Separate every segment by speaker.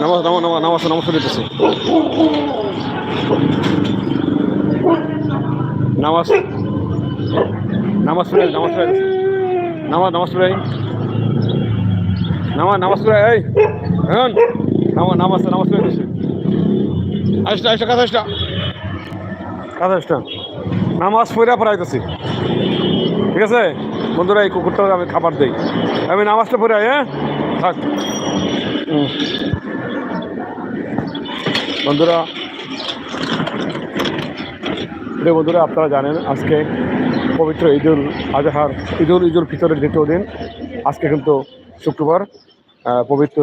Speaker 1: নামাজ নামাজ নামাজ নামাজ নামাজ পড়িতেছে নামাজ নামাজ পড়ে নামাজ পড়ে, নামাজ নামাজ পড়ে। নামাজ নামাজ পড়ে, এই, এখন। নামাজ নামাজ নামাজ পড়ে দিছে। আসটা আসটা কাছে আসটা। কাছে আসটা। নামাজ পড়ে পড়াইতেছি। ঠিক আছে? বন্ধুরা এই কুকুরটা আমি খাবার দিই। আমি নামাজটা আই, হ্যাঁ? থাক। বন্ধুরা বন্ধুরা আপনারা জানেন আজকে পবিত্র ঈদুল আজহার ঈদুল ঈদুল ফিতরের দ্বিতীয় দিন। আজকে কিন্তু শুক্রবার পবিত্র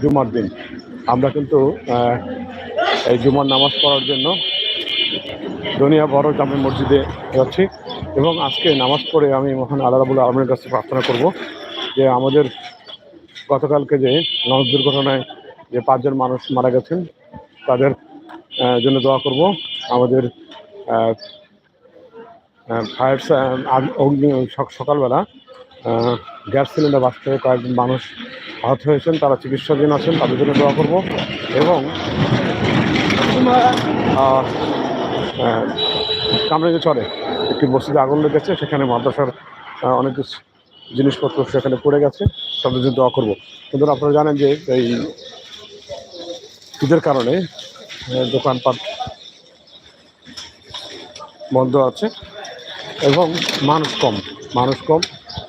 Speaker 1: জুমার দিন। আমরা কিন্তু এই জুমার নামাজ পড়ার জন্য দুনিয়া বড় জামে মসজিদে যাচ্ছি। এবং আজকে নামাজ পড়ে আমি মহান আল্লাহ আলমের কাছে প্রার্থনা করব যে আমাদের গতকালকে যে লঞ্চ দুর্ঘটনায় যে পাঁচজন মানুষ মারা গেছেন, তাদের জন্য দোয়া করব। আমাদের ফায়ার অগ্নি সকালবেলা গ্যাস সিলিন্ডার বাঁচতে কয়েকজন মানুষ আহত হয়েছেন, তারা চিকিৎসাধীন আছেন, তাদের জন্য দোয়া করব এবং কামরাঙ্গি চরে একটি মসজিদে আগুন লেগেছে, সেখানে মাদ্রাসার অনেক কিছু জিনিসপত্র সেখানে পড়ে গেছে তাদের জন্য দোয়া করব। কিন্তু আপনারা জানেন যে এই ঈদের কারণে দোকানপাট বন্ধ আছে এবং মানুষ কম মানুষ কম।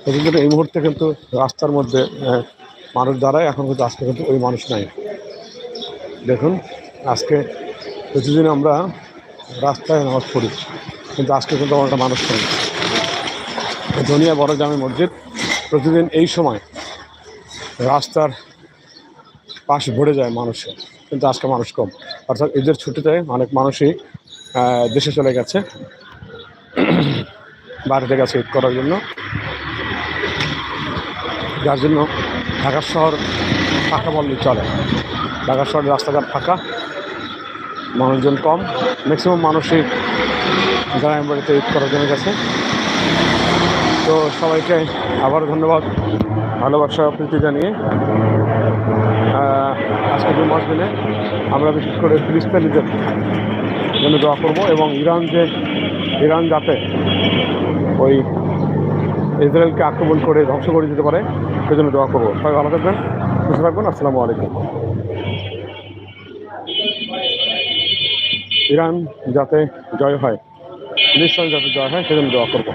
Speaker 1: সেই জন্য এই মুহূর্তে কিন্তু রাস্তার মধ্যে মানুষ দাঁড়ায়, এখন কিন্তু আজকে কিন্তু ওই মানুষ নাই। দেখুন, আজকে কিছুদিন আমরা রাস্তায় নামাজ পড়ি। কিন্তু আজকে কিন্তু আমার একটা মানুষ নেই ধনিয়া বড় জামে মসজিদ। প্রতিদিন এই সময় রাস্তার পাশ ভরে যায় মানুষে কিন্তু আজকে মানুষ কম। অর্থাৎ ঈদের ছুটিতে অনেক মানুষই দেশে চলে গেছে। বাড়িতে গেছে ঈদ করার জন্য। যার জন্য ঢাকা শহর ফাঁকা বললেই চলে। ঢাকা শহরের রাস্তাঘাট ফাঁকা। মানুষজন কম। ম্যাক্সিমাম মানুষই গ্রামের বাড়িতে ঈদ করার জন্য গেছে। তো সবাইকে আবার ধন্যবাদ, ভালোবাসা, প্রীতি জানিয়ে। আজকে দু মাস দিনে আমরা বিশেষ করে ফিলিস্তিনিদের জন্য দোয়া করব এবং ইরান যে, ইরান যাতে ওই ইসরায়েলকে আক্রমণ করে ধ্বংস করে দিতে পারে, সেজন্য দোয়া করব। সবাই ভালো থাকবেন, সুস্থ থাকবেন, আসসালামু আলাইকুম। ইরান যাতে জয় হয় ফিলিস্তিন যাতে জয় হয় সেজন্য দোয়া করব।